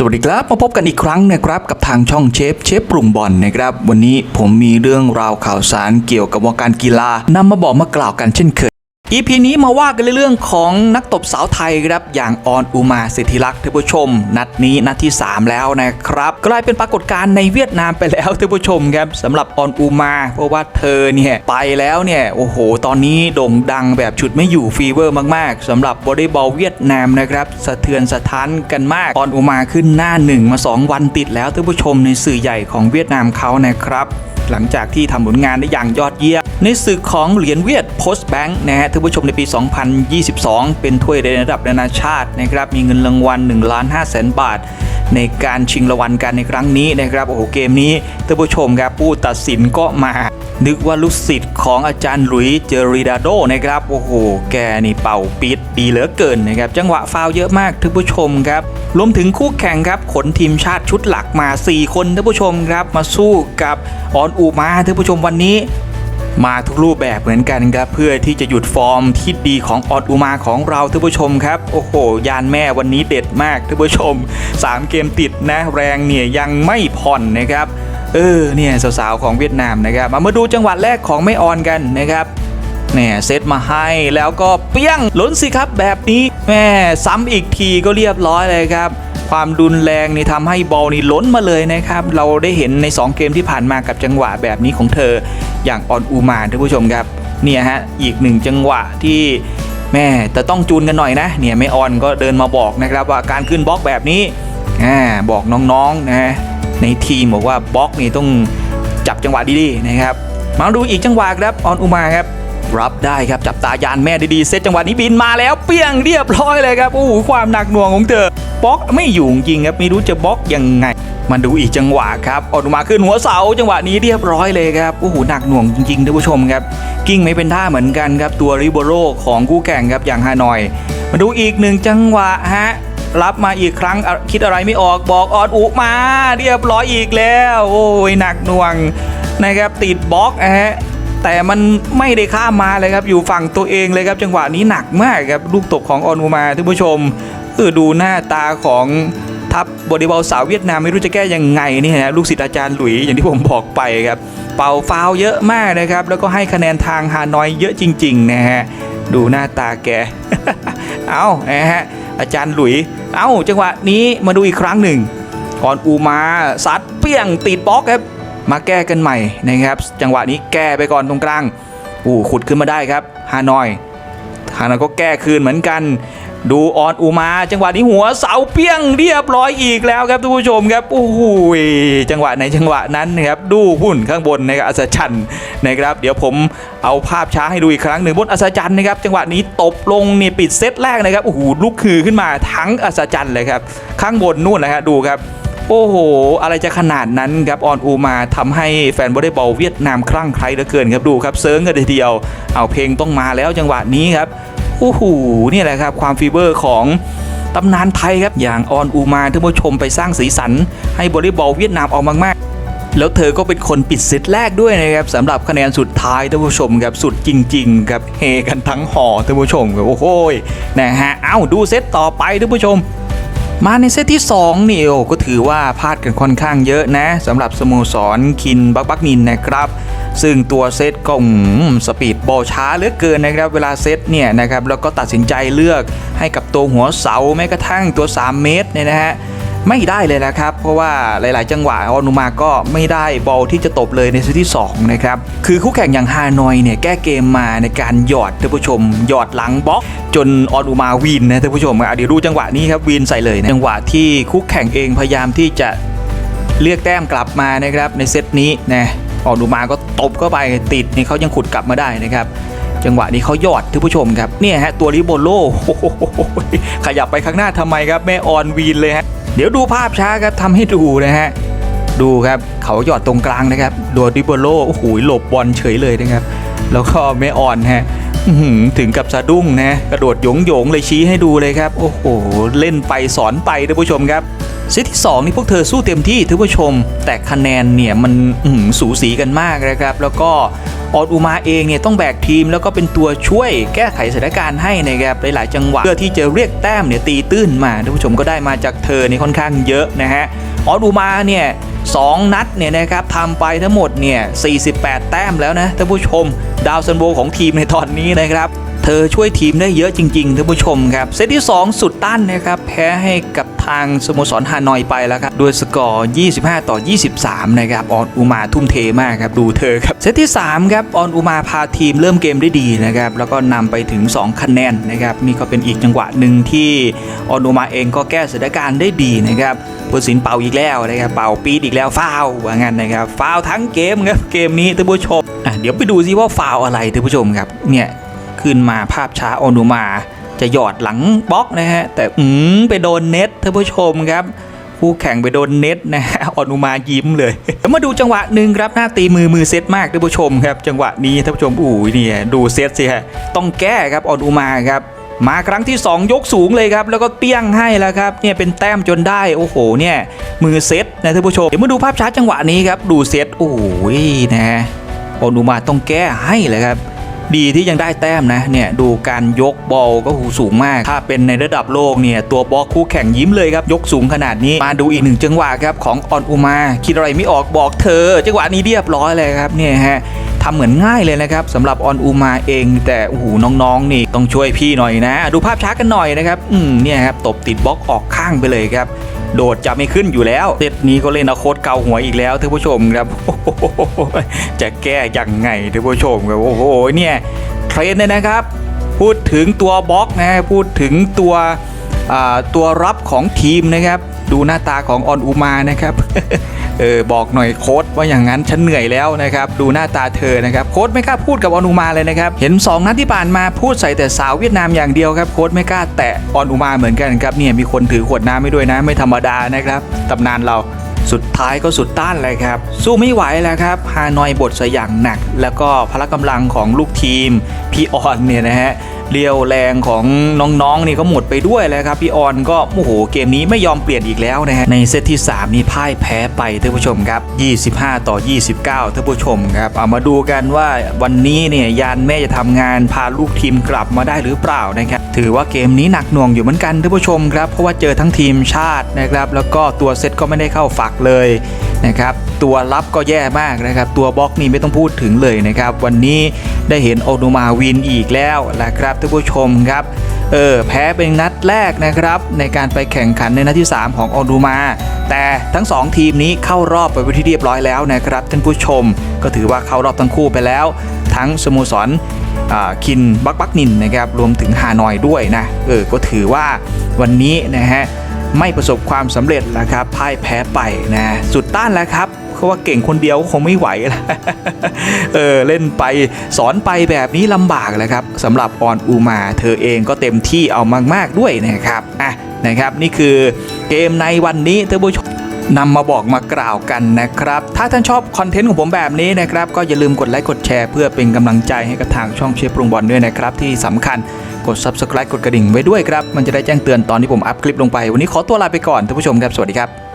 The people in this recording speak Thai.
สวัสดีครับมาพบกันอีกครั้งนะครับกับทางช่องเชฟเชฟปรุงบอลนะครับ วันนี้ผมมีเรื่องราวข่าวสารเกี่ยวกับวงการกีฬานำมาบอกมากล่าวกันเช่นเคย EP นี้มาว่ากันเรื่องของนักตบสาวไทยครับอย่างออนอุมาสิทธิลักษ์ท่านผู้ชม นัดนี้นัดที่ 3 แล้วนะครับ กลายเป็นปรากฏการณ์ในเวียดนามไปแล้วท่านผู้ชมครับสำหรับออนอุมา เพราะว่าเธอเนี่ยไปแล้วเนี่ยโอ้โห ตอนนี้โด่งดังแบบฉุดไม่อยู่ฟีเวอร์มากๆสำหรับบอลบอลเวียดนามนะครับสะเทือนสะท้านกันมากออนอุมาขึ้นหน้าหนึ่งมา 2 วันติดแล้วท่านผู้ชมในสื่อใหญ่ของเวียดนามเขานะครับ หลังจากที่ทำผลงานได้อย่างยอดเยี่ยมในศึกของเหรียญเวียดโพสต์แบงค์นะฮะท่านผู้ชมในปี 2022 เป็นถ้วยในระดับนานาชาตินะครับมีเงินรางวัล1ล้าน5แสนบาท ในการชิงรางวัลกันในครั้งนี้นะครับโอ้โหเกมนี้ท่านผู้ชมครับผู้ตัดสินก็มา นึกว่าลูกศิษย์ของอาจารย์หลุยเจอริดาโดนะครับโอ้โหแกนี่เป่าปิดดีเหลือเกินนะครับจังหวะฟาวเยอะมากท่านผู้ชมครับรวมถึงคู่แข่งครับขนทีมชาติชุดหลักมา 4 คนท่านผู้ชมครับมาสู้กับออนอูมาท่านผู้ชมวันนี้ มาทุกรูปแบบเหมือนกันครับเพื่อที่จะหยุดฟอร์มที่ดีของออดอุมาของเราท่านผู้ชมครับ โอ้โห ยานแม่วันนี้เด็ดมากท่านผู้ชม 3 เกมติดนะแรงเนี่ยยังไม่ผ่อนนะครับ เออเนี่ยสาวๆของเวียดนามนะครับมามาดูจังหวะแรกของไม่ออนกันนะครับเนี่ยเซตมาให้แล้วก็เปี้ยงล้นสิครับแบบนี้แม่ซ้ำอีกทีก็เรียบร้อยเลยครับ ความรุนแรงนี่ทำให้บอลนี่ล้นมาเลยนะครับ เราได้เห็นใน 2 เกมที่ผ่านมากับจังหวะแบบนี้ของเธออย่างออนอูมานท่านผู้ชมครับเนี่ยฮะอีกหนึ่งจังหวะที่แม่แต่ต้องจูนกันหน่อยนะเนี่ยไม่ออนก็เดินมาบอกนะครับว่าการขึ้นบล็อกแบบนี้อ่าบอกน้องๆนะในทีมบอกว่าบล็อกนี่ต้องจับจังหวะดีๆนะครับมาดูอีกจังหวะครับออนอูมาครับ รับได้ครับจับตายานแม่ดีๆเซตจังหวะนี้บินมาแล้วเปี้ยงเรียบร้อยเลยครับโอ้โหความหนักหน่วงของเธอบล็อกไม่อยู่จริงครับไม่รู้จะบล็อกยังไงมาดูอีกจังหวะครับออกมาขึ้นหัวเสาจังหวะนี้เรียบร้อยเลยครับโอ้โหหนักหน่วงจริงๆท่านผู้ชมครับ กิ้งไม่เป็นท่าเหมือนกันครับตัวริโบโรของคู่แข่งครับอย่างฮานอย มาดูอีกหนึ่งจังหวะฮะรับมาอีกครั้งคิดอะไรไม่ออกบอกออดอุมา เรียบร้อยอีกแล้ว โอ้ยหนักหน่วงนะครับติดบล็อกฮะ แต่มันไม่ได้ข้ามมาเลยครับ อยู่ฝั่งตัวเองเลยครับ จังหวะนี้หนักมากครับ ลูกตกของออนูมาท่านผู้ชมเออดูหน้าตาของทัพบอดีบอลสาวเวียดนามไม่รู้จะแก้ยังไงนี่ฮะลูกศิษย์อาจารย์หลุยอย่างที่ผมบอกไปครับ เป่าฟาวเยอะมากนะครับ แล้วก็ให้คะแนนทางฮานอยเยอะจริง ๆ นะฮะ ดูหน้าตาแก เอานะฮะอาจารย์หลุย เอาจังหวะนี้มาดูอีกครั้งหนึ่งก่อนอูมาซัดเปี้ยงติดบล็อกครับ มาแก้กันใหม่นะครับ จังหวะนี้แก้ไปก่อนตรงกลางอู้ขุดขึ้นมาได้ครับฮานอยฮานอยก็แก้คืนเหมือนกัน ดูออนอูมา จังหวะนี้หัวเสาเปี้ยงเรียบร้อยอีกแล้วครับทุกผู้ชมครับโอ้โหจังหวะในจังหวะนั้นนะครับดูหุ่นข้างบนนะครับอัศจรรย์นะครับ เดี๋ยวผมเอาภาพช้าให้ดูอีกครั้งหนึ่งบนอัศจรรย์นะครับ จังหวะนี้ตบลงนี่ปิดเซตแรกนะครับโอ้โหลุกคือขึ้นมาทั้งอัศจรรย์เลยครับข้างบนนู่นนะฮะดูครับ โอ้โห อะไรจะขนาดนั้นครับออนอูมาทำให้แฟนวอลเลย์บอลเวียดนามคลั่งไคล้เหลือเกินครับดูครับเซิร์งกันทีเดียว เอาเพลงต้องมาแล้วจังหวะนี้ครับโอ้โหนี่แหละครับความฟีเวอร์ของตำนานไทยครับอย่างออนอูมาท่านผู้ชมไปสร้างสีสัน ให้วอลเลย์บอลเวียดนามออกมากๆ แล้วเธอก็เป็นคนปิดเซตแรกด้วยนะครับสำหรับคะแนนสุดท้ายท่านผู้ชมครับสุดจริงๆครับเฮกันทั้งหอท่านผู้ชมครับโอ้โหนะฮะเอ้าดูเซตต่อไปท่านผู้ชม มาในเซตที่ 2 นี่โอ้ก็ถือว่าพลาดกันค่อนข้างเยอะนะสำหรับสโมสรคินบักบักนินนะครับ ซึ่งตัวเซตก็อืมสปีดบอลช้าเหลือเกินนะครับ เวลาเซตเนี่ยนะครับแล้วก็ตัดสินใจเลือกให้กับตัวหัวเสาแม้กระทั่งตัว 3 เมตรเนี่ยนะฮะ ไม่ได้เลยนะครับ เพราะว่าหลาย ๆ จังหวะออนุมาก็ไม่ได้บอลที่จะตบเลยในเซตที่2นะครับคือคู่แข่งอย่างฮานอยเนี่ยแก้เกมมาในการหยอดท่านผู้ชม หยอดหลังบล็อก จนออนุมาวินนะท่านผู้ชมเดี๋ยวดูจังหวะนี้ครับวินใส่เลยนะจังหวะที่คู่แข่งเองพยายามที่จะเรียกแต้มกลับมานะครับในเซตนี้นะออกดูมาก็ตบเข้าไปติดนี่เขายังขุดกลับมาได้นะครับจังหวะนี้เขายอดท่านผู้ชมครับเนี่ยฮะตัวริโบโลโอ้โหขยับไปข้างหน้าทำไมครับแม่ออนวีนเลยฮะ เดี๋ยวดูภาพช้าครับทำให้ดูนะฮะดูครับเขาหยอดตรงกลางนะครับโดนริโบโลโอ้โหหลบบอลเฉยเลยนะครับ แล้วก็แม่อ่อนฮะถึงกับสะดุ้งนะกระโดดโยงโยงๆเลยชี้ให้ดูเลยครับ โอ้โห เล่นไปสอนไปท่านผู้ชมครับเซตที่ 2 นี่พวกเธอสู้เต็มที่ท่านผู้ชม แต่คะแนนเนี่ยมันหือสูสีกันมากนะครับ แล้วก็ ออดอุมาเองเนี่ยต้องแบกทีมแล้วก็เป็นตัวช่วยแก้ไขสถานการณ์ให้นะครับหลายๆ จังหวะเพื่อที่จะเรียกแต้มเนี่ยตีตื้นมาท่านผู้ชมก็ได้มาจากเธอนี่ค่อนข้างเยอะนะฮะออดอุมาเนี่ยสองนัดเนี่ยนะครับทำไปทั้งหมดเนี่ย48 แต้มแล้วนะท่านผู้ชม ดาวซันโบของทีมในตอนนี้นะครับ ธอช่วยทีมได้เยอะจริงๆท่านผู้ชมครับ เซตที่ 2 สุดต้านนะครับแพ้ให้กับทางสโมสรฮานอยไปแล้วครับด้วยสกอร์ 25 ต่อ 23 นะครับ ออนอุมาทุ่มเทมากครับ ดูเธอครับ เซตที่ 3 ครับ ออนอุมาพาทีมเริ่มเกมได้ดีนะครับ แล้วก็นำไปถึง 2 คะแนนนะครับ นี่ก็เป็นอีกจังหวะหนึ่งที่ออนอุมาเองก็แก้สถานการณ์ได้ดีนะครับผู้สินเป่าอีกแล้วนะครับ เป่าปีดอีกแล้วฟาวว่างั้นนะครับฟาวทั้งเกมครับเกมนี้ท่านผู้ชมอะเดี๋ยวไปดูซิว่าฟาวอะไรท่านผู้ชมครับเนี่ย ขึ้นมาภาพช้าอนุมา จะหยอดหลังบล็อกนะฮะ แต่อืมไปโดนเน็ตท่านผู้ชมครับคู่แข่งไปโดนเน็ตนะฮะอนุมายิ้มเลยแล้วมาดูจังหวะหนึ่งครับหน้าตีมือมือเซตมากท่านผู้ชมครับ จังหวะนี้ท่านผู้ชมอู้ยเนี่ยดูเซตสิฮะต้องแก้ครับอนุมาครับมาครั้งที่ 2 ยกสูงเลยครับ แล้วก็เปี้ยงให้แล้วครับเนี่ยเป็นแต้มจนได้โอ้โหเนี่ยมือเซตนะท่านผู้ชมเดี๋ยวมาดูภาพช้าจังหวะนี้ครับดูเซตโอ้ยนะฮะออนุมาต้องแก้ให้เลยครับ ดีที่ยังได้แต้มนะเนี่ยดูการยกบอลก็หูสูงมาก ถ้าเป็นในระดับโลกเนี่ยตัวบล็อกคู่แข่งยิ้มเลยครับ ยกสูงขนาดนี้มาดูอีกหนึ่งจังหวะครับของออนอุมา คิดอะไรไม่ออกบอกเธอ จังหวะนี้เรียบร้อยเลยครับเนี่ยฮะทำเหมือนง่ายเลยนะครับสำหรับออนอูมาเอง แต่โอ้โหน้องๆ นี่ต้องช่วยพี่หน่อยนะ ดูภาพช้ากันหน่อยนะครับ อืมเนี่ยครับตบติดบล็อกออกข้างไปเลยครับ โดดจะไม่ขึ้นอยู่แล้วเซตนี้ก็เล่นเอาโคตรเกาหัวอีกแล้วท่านผู้ชมครับจะแก้ยังไงท่านผู้ชมครับโอ้โหเนี่ยเทรนเนี่ยนะครับ พูดถึงตัวบล็อกนะพูดถึงตัวตัวรับของทีมนะครับ ดูหน้าตาของออนอูมานะครับ เออบอกหน่อยโค้ดว่าอย่างนั้นฉันเหนื่อยแล้วนะครับดูหน้าตาเธอนะครับโค้ดไม่กล้าพูดกับออนุมาเลยนะครับเห็น 2 นัดที่ผ่านมาพูดใส่แต่สาวเวียดนามอย่างเดียวครับโค้ดไม่กล้าแตะออนุมาเหมือนกันครับเนี่ยมีคนถือขวดน้ำไม่ด้วยนะไม่ธรรมดานะครับตำนานเราสุดท้ายก็สุดต้านเลยครับ สู้ไม่ไหวแล้วครับฮานอยบทสอย่างหนัก แล้วก็พละกำลังของลูกทีมพี่ออนเนี่ยนะฮะ เรียวแรงของน้องๆนี่ก็หมดไปด้วยแล้วครับพี่ออนก็โอ้โหเกมนี้ไม่ยอมเปลี่ยนอีกแล้วนะฮะในเซตที่ 3 นี่พ่ายแพ้ไปท่านผู้ชมครับ 25 ต่อ 29ท่านผู้ชมครับเอามาดูกันว่าวันนี้เนี่ยยานแม่จะทำงานพาลูกทีมกลับมาได้หรือเปล่านะครับถือว่าเกมนี้หนักหน่วงอยู่เหมือนกันท่านผู้ชมครับเพราะว่าเจอทั้งทีมชาตินะครับแล้วก็ตัวเซตก็ไม่ได้เข้าฝักเลย นะครับตัวรับก็แย่มากนะครับ ตัวบล็อกนี่ไม่ต้องพูดถึงเลยนะครับ วันนี้ได้เห็นโอโนมาวินอีกแล้วนะครับท่านผู้ชมครับเออแพ้เป็นนัดแรกนะครับในการไปแข่งขันในนัดที่ 3 ของโอโนมา แต่ทั้ง 2 ทีมนี้เข้ารอบไปเป็นที่เรียบร้อยแล้วนะครับท่านผู้ชมก็ถือว่าเข้ารอบทั้งคู่ไปแล้ว ทั้งสโมสรอ่าคินบักบักนินนะครับรวมถึงฮานอยด้วยนะเออก็ถือว่าวันนี้นะฮะ ไม่ประสบความสำเร็จนะครับพ่ายแพ้ไปนะสุดต้านแล้วครับเพราะว่าเก่งคนเดียวคงไม่ไหวแล้วเออเล่นไปสอนไปแบบนี้ลำบากแล้วครับสำหรับออนอูมาเธอเองก็เต็มที่เอามาก ๆ ด้วยนะครับอะนะครับ นี่คือเกมในวันนี้ท่านผู้ชม นำมาบอกมากล่าวกันนะครับ ถ้าท่านชอบคอนเทนต์ของผมแบบนี้นะครับ ก็อย่าลืมกดไลค์กดแชร์เพื่อเป็นกำลังใจให้กับทางช่องเชฟปรุงบอลด้วยนะครับ ที่สำคัญกด subscribe กดกระดิ่งไว้ด้วยครับ มันจะได้แจ้งเตือนตอนที่ผมอัพคลิปลงไป วันนี้ขอตัวลาไปก่อนท่านผู้ชมครับ สวัสดีครับ